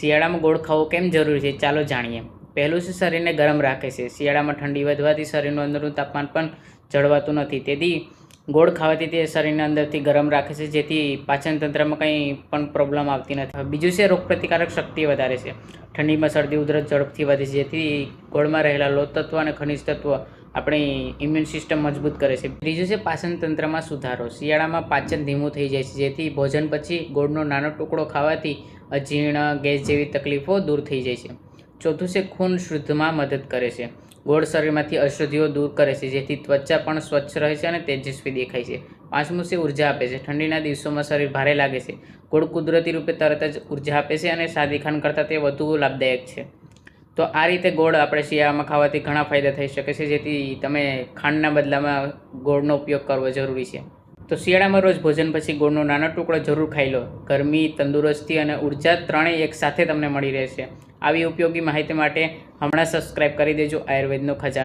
શિયાળામાં ગોળ ખાવો કેમ જરૂરી છે? ચાલો જાણીએ. પહેલું છે શરીરને ગરમ રાખે છે. શિયાળામાં ઠંડી વધવાથી શરીરનું અંદરનું તાપમાન પણ જળવાતું નથી. તેથી ગોળ ખાવાથી તે શરીરની અંદરથી ગરમ રાખે છે, જેથી પાચન તંત્રમાં કંઈ પણ પ્રોબ્લેમ આવતી નથી. બીજું છે, રોગપ્રતિકારક શક્તિ વધારે છે. ઠંડીમાં શરદી, ઉધરસ, ઝડપથી વધે છે, જેથી ગોળમાં રહેલા લોહ તત્વ અને ખનિજ તત્વ આપણી ઇમ્યુન સિસ્ટમ મજબૂત કરે છે. ત્રીજું છે, પાચન તંત્રમાં સુધારો. શિયાળામાં પાચન ધીમું થઈ જાય છે, જેથી ભોજન પછી ગોળનો નાનો ટુકડો ખાવાથી અજીર્ણ, ગેસ જેવી તકલીફો દૂર થઈ જાય છે. ચોથું છે, ખૂન શુદ્ધમાં મદદ કરે છે. ગોળ શરીરમાંથી અશુદ્ધિઓ દૂર કરે છે, જેથી ત્વચા પણ સ્વચ્છ રહે છે અને તેજસ્વી દેખાય છે. પાંચમું છે, ઊર્જા આપે છે. ઠંડીના દિવસોમાં શરીર ભારે લાગે છે. ગોળ કુદરતી રૂપે તરત જ ઊર્જા આપે છે અને સાદી ખાંડ કરતાં તે વધુ લાભદાયક છે. તો આ રીતે ગોળ આપણે શિયાળામાં ખાવાથી ઘણા ફાયદા થઈ શકે છે, જેથી તમે ખાંડના બદલામાં ગોળનો ઉપયોગ કરવો જરૂરી છે. તો શિયાળામાં રોજ ભોજન પછી ગોળનો નાનો ટુકડો જરૂર ખાઈ લો. ગરમી, તંદુરસ્તી અને ઊર્જા ત્રણેય એક સાથે તમને મળી રહેશે. આવી ઉપયોગી માહિતી માટે હમણાં સબસ્ક્રાઈબ કરી દેજો આયુર્વેદનો ખજાનો.